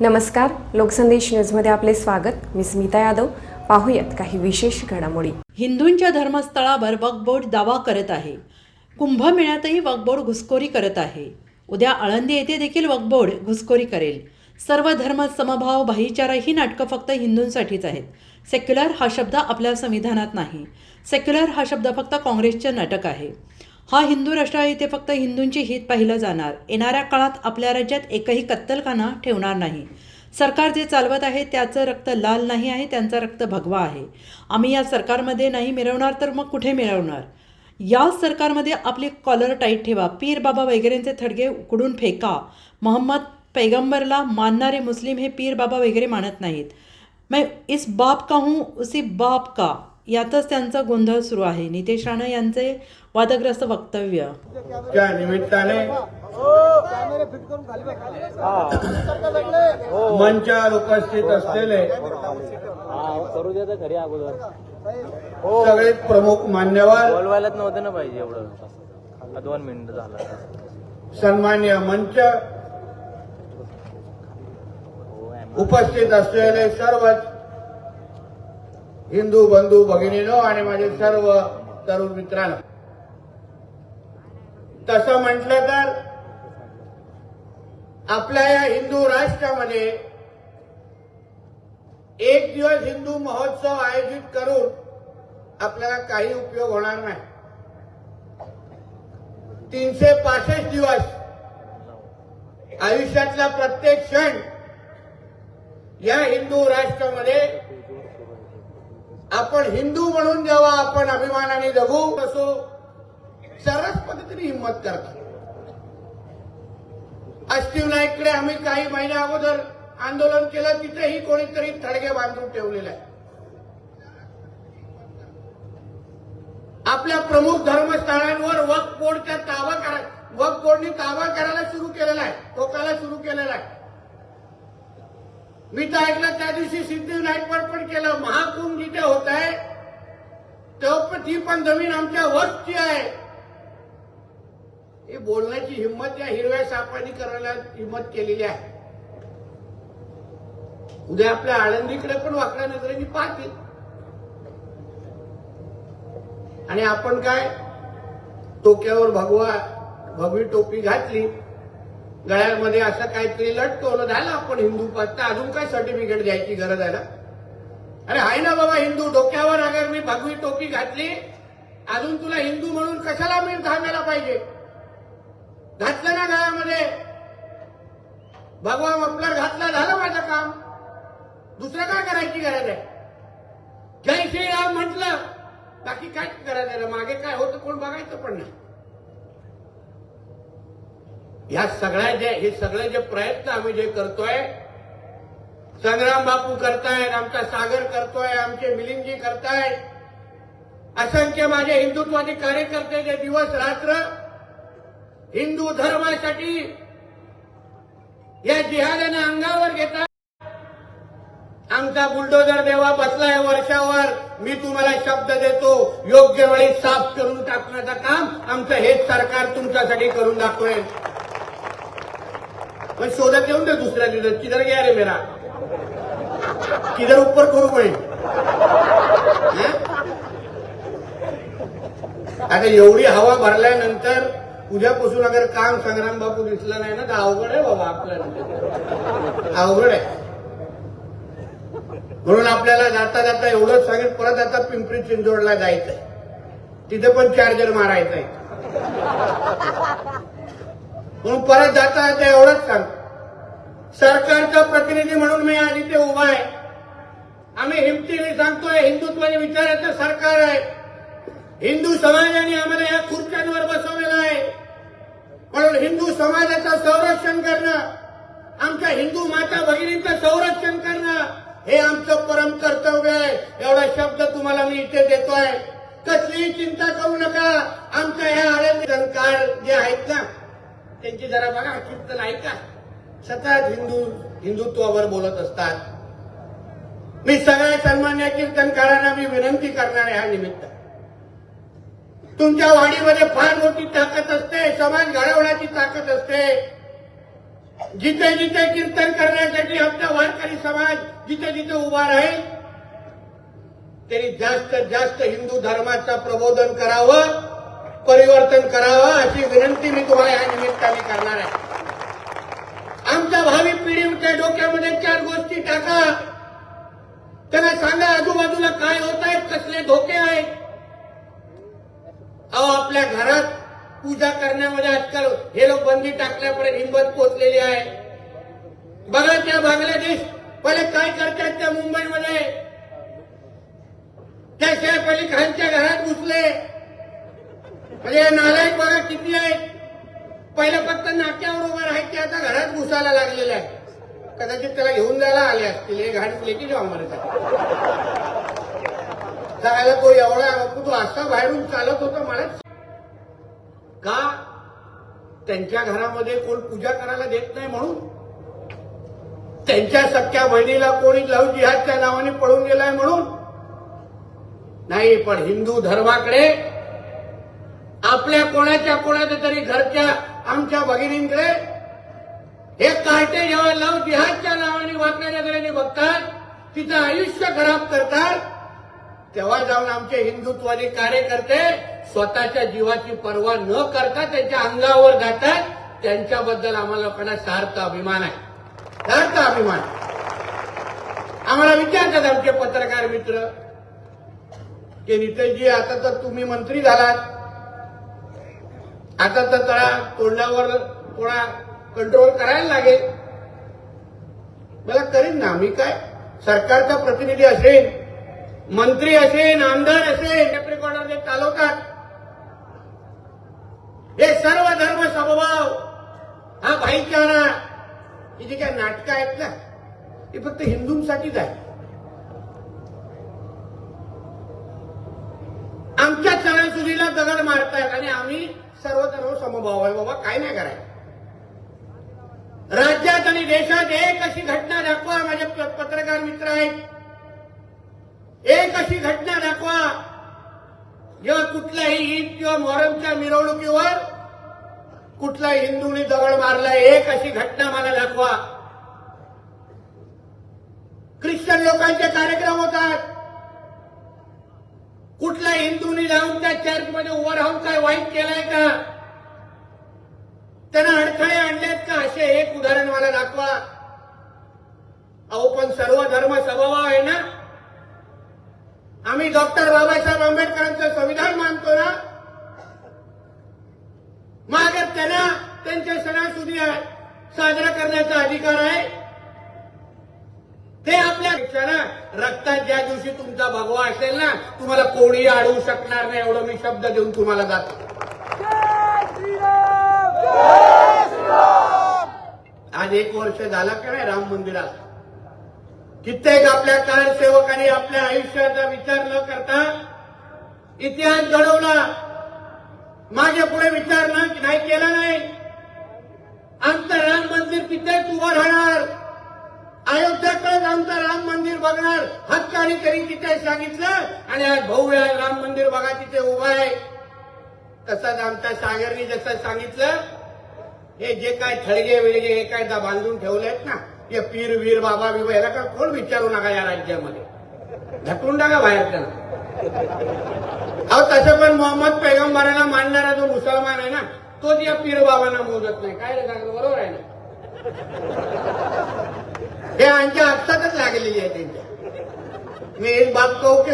नमस्कार लोकसंदेश न्यूजमध्ये आपले स्वागत. मी स्मिता यादव. पाहूयात काही विशेष घडामोडी. हिंदूंच्या धर्मस्थळावर वकबोर्ड दावा करत आहे. कुंभमेळ्यातही वकबोर्ड घुसखोरी करत आहे. उद्या आळंदी येथे देखील वकबोर्ड घुसखोरी करेल. सर्व धर्म समभाव भाईचारा ही नाटकं फक्त हिंदूंसाठीच आहेत. सेक्युलर हा शब्द आपल्या संविधानात नाही. सेक्युलर हा शब्द फक्त काँग्रेसचे नाटक आहे. हा हिंदू राष्ट्र आहे ते फक्त हिंदूंचे हित पाहिलं जाणार. येणाऱ्या काळात आपल्या राज्यात एकही कत्तलखाना ठेवणार नाही. सरकार जे चालवत आहे त्याचं रक्त लाल नाही आहे त्यांचं रक्त भगवा आहे. आम्ही या सरकारमध्ये नाही मिळवणार तर मग कुठे मिळवणार या सरकारमध्ये आपली कॉलर टाईट ठेवा. पीर बाबा वगैरेंचे थडगे उकडून फेका. मोहम्मद पैगंबरला मानणारे मुस्लिम हे पीर बाबा वगैरे मानत नाहीत. मैं इस बाप का हूँ उसी बाप का. यातच त्यांचा गोंधळ सुरू आहे. नितेश राणे यांचे वादग्रस्त वक्तव्य. निमित्ताने मंचावर उपस्थित असलेले सगळे प्रमुख मान्यवर बोलवायलाच नव्हतं ना पाहिजे एवढं. दोन मिनिटं झालं. सन्मान्य मंच हो उपस्थित असलेले सर्वच हिंदू बंधू भगिनीनो आणि माझे सर्व तरुण मित्रांनो. तसं म्हटलं तर आपल्या या हिंदू राष्ट्रामध्ये एक दिवस हिंदू महोत्सव आयोजित करून आपल्याला काही उपयोग होणार नाही. तीनशे पासष्ट दिवस आयुष्यातला प्रत्येक क्षण या हिंदू राष्ट्रामध्ये आपण हिंदू म्हणून जेव्हा आपण अभिमानाने जगू असो सरस पद्धतीने हिंमत करतो. अष्टीव नाईककडे आम्ही काही महिन्या अगोदर आंदोलन केलं तिथेही कोणीतरी थडगे बांधून ठेवलेले आहे आपल्या प्रमुख धर्मस्थळांवर वक बोर्डच्या ताबा करा वक बोर्डनी ताबा करायला सुरू केलेला आहे टोकाला सुरू केलेला आहे. मी तर ऐकलं त्या दिवशी सिद्धिविनायकवर पण केलं. महाकुंभ जिथे होत आहे तेव्हा पण ती पण जमीन आमच्या वस्ती आहे. हे बोलण्याची हिंमत या हिरव्या सापांनी करायला हिंमत केलेली आहे. उद्या आपल्या आळंदीकडे पण वाकड्या नजरेने पाहतील. आणि आपण काय? टोक्यावर भगवा भगवी टोपी घातली. गळ्यामध्ये असं काहीतरी लटकवलं. झालं आपण हिंदू पत्ता. अजून काय सर्टिफिकेट द्यायची गरज आहे ना? अरे आहे ना बाबा हिंदू. डोक्यावर अगर मी भगवी टोपी घातली अजून तुला हिंदू म्हणून कशाला मी घालायला पाहिजे? घातलं ना गळ्यामध्ये? भगवा मफलर घातला झालं माझं काम. दुसरं काय करायची गरज आहे? जय श्रीराम म्हटलं बाकी काय करायचं मागे काय होतं कोण बघायचं पण नाही. ह्या सगळ्या जे हे सगळे जे प्रयत्न आम्ही जे करतोय संग्राम बापू करतायत आमचा सागर करतोय आमचे मिलिंदजी करतायत असंख्य माझे हिंदुत्वादी कार्यकर्ते जे दिवस रात्र हिंदू धर्मासाठी या जिहादाने अंगावर घेतात. आमचा बुलडोजर देवा बसलाय वर्षावर. मी तुम्हाला शब्द देतो योग्य वेळी साफ करून टाकण्याचं काम आमचं हेच सरकार तुमच्यासाठी करून दाखवेल. पण शोधत येऊन दे दुसऱ्या दिवसात किधर गया रे मेरा? किधर ऊपर करू पडेल आता एवढी हवा भरल्यानंतर उद्यापासून अगर काम संग्राम बापू दिसला नाही ना तर अवघड आहे बाबा आपल्याला. अवघड आहे. म्हणून आपल्याला जाता जाता एवढंच सांगेल परत आता पिंपरी चिंचवडला जायचंय. तिथे पण चार्जर मारायचंय. म्हणून परत जाता येतं एवढंच सांग सरकारचा प्रतिनिधी म्हणून मी आज इथे उभा आहे. आम्ही हिमतीने सांगतोय हिंदुत्वाने विचारायचं सरकार आहे हिंदू समाजाने आम्हाला या खुर्च्यांवर बसवलेलं आहे म्हणून हिंदू समाजाचं संरक्षण करणं आमच्या हिंदू माता भगिनींचं संरक्षण करणं हे आमचं परम कर्तव्य आहे एवढा शब्द तुम्हाला मी इथे देतोय कसलीही चिंता करू नका आमच्या ह्या आळंदी जनकार जे आहेत ना त्यांची जरा बघा कीर्तन ऐका सतत हिंदू हिंदुत्वावर बोलत असतात. मी सगळ्या सन्मान्य कीर्तनकारांना मी विनंती करणार आहे हा निमित्त. तुमच्या वाडीमध्ये फार मोठी ताकद असते समाज घडवण्याची ताकद असते. जिथे जिथे कीर्तन करण्यासाठी आमचा वारकरी समाज जिथे जिथे उभा राहील तरी जास्त जास्त हिंदू धर्माचं प्रबोधन करावं. परिवर्तन करावं अशी विनंती मी तुम्हाला या निमित्ताने करणार आहे. आमच्या भावी पिढीच्या डोक्यामध्ये चार गोष्टी टाका. त्यांना सांगा आजूबाजूला काय होत आहेत कसले धोके आहेत अहो आपल्या घरात पूजा करण्यामध्ये आजकाल हे लोक बंदी टाकल्यामुळे हिंमत पोचलेली आहे. बघा त्या बांगलादेश पहिले काय करतात त्या मुंबईमध्ये? त्या शेख अली खानच्या घरात घुसले. म्हणजे नालायक बघा किती आहेत पहिलं फक्त नाक्यावर उभं राहायचे आता घरात घुसायला लागलेले आहे. कदाचित त्याला घेऊन जायला आले असतील हे घाण लेकी जेव्हा आम्हाला जायला तो एवढा तो असा बाहेरून चालत होता मला का त्यांच्या घरामध्ये कोण पूजा करायला देत नाही म्हणून? त्यांच्या सख्या बहिणीला कोणी लव जिहादच्या नावाने पळून गेलाय म्हणून? नाही पण हिंदू धर्माकडे आपल्या कोणाच्या कोणाच्या तरी घरच्या आमच्या भगिनींकडे हे कार्टे जेव्हा लव जिहादच्या नावाने वाकड्या बघतात तिचं आयुष्य खराब करतात तेव्हा जाऊन आमचे हिंदुत्वादी कार्यकर्ते स्वतःच्या जीवाची पर्वा न करता त्यांच्या अंगावर जातात त्यांच्याबद्दल आम्हाला लोकांना सार्थ अभिमान आहे. सार्थ अभिमान आम्हाला विचारतात आमचे पत्रकार मित्र की नितेशजी आता तर तुम्ही मंत्री झालात. हाताचा तळा तोंडावर थोडा कंट्रोल करायला लागेल. मला करीन ना मी काय? सरकारचा प्रतिनिधी असेल मंत्री असेल आमदार असेल टेप रेकॉर्डर जे चालवतात हे सर्व धर्म समभाव हा भाईचारा. ही जी काय नाटकं आहेत ना ही फक्त हिंदूंसाठीच आहे. आमच्या सणासुदीला दगड मारतायत आणि आम्ही सर्व समभाव आहे बाबा काय नाही करायचं. राज्यात आणि देशात एक अशी घटना दाखवा माझे पत्रकार मित्र आहेत. एक अशी घटना दाखवा जेव्हा कुठल्याही ईद किंवा मोहरमच्या मिरवणुकीवर कुठलाही हिंदूंनी दगड मारलाय एक अशी घटना मला दाखवा. ख्रिश्चन लोकांचे कार्यक्रम होतात. कुठल्या हिंदूंनी जाऊन त्या चर्चमध्ये उभं राहून काय वाईट केलाय का? त्यांना अडथळे आणलेत का? असे एक उदाहरण मला दाखवा. अहो पण सर्व धर्म स्वभाव आहे ना? आम्ही डॉक्टर बाबासाहेब आंबेडकरांचं संविधान मानतो ना? मग त्यांना त्यांचे सणासुदी साजरा करण्याचा अधिकार आहे. ते आपल्या पेक्षा रक्तात ज्या दिवशी तुमचा भगवा असेल ना तुम्हाला कोणी अडवू शकणार नाही एवढं मी शब्द देऊन तुम्हाला जातो. आज एक वर्ष झालं का नाही राम मंदिरात कित्येक आपल्या कारसेवकांनी आपल्या आयुष्याचा विचार न करता इतिहास घडवला. माझ्या पुढे विचार नाही केला नाही. आमचं राम मंदिर तिथेच उभं राहणार. अयोध्याकडेच आमचं राम मंदिर बघणार. हक्काने तरी तिथे सांगितलं? आणि आज भव्य राम मंदिर बघा तिथे उभं आहे. तसंच आमच्या सागरनी जसं सांगितलं हे जे काय थळगे विळगे हे काय बांधून ठेवलेत ना हे पीर वीर बाबा बिबा याला काय कोण विचारू नका या राज्यामध्ये? ढकलून टाका बाहेर त्यांना. अहो तसं पण मोहम्मद पैगंबराला मानणारा जो मुसलमान आहे ना तोच या पीर बाबांना मोजत नाही. काय रे सांगतो बरोबर आहे ना? हे आमच्या हातातच लागलेली आहे त्यांच्या. मी एक बात कहूं कि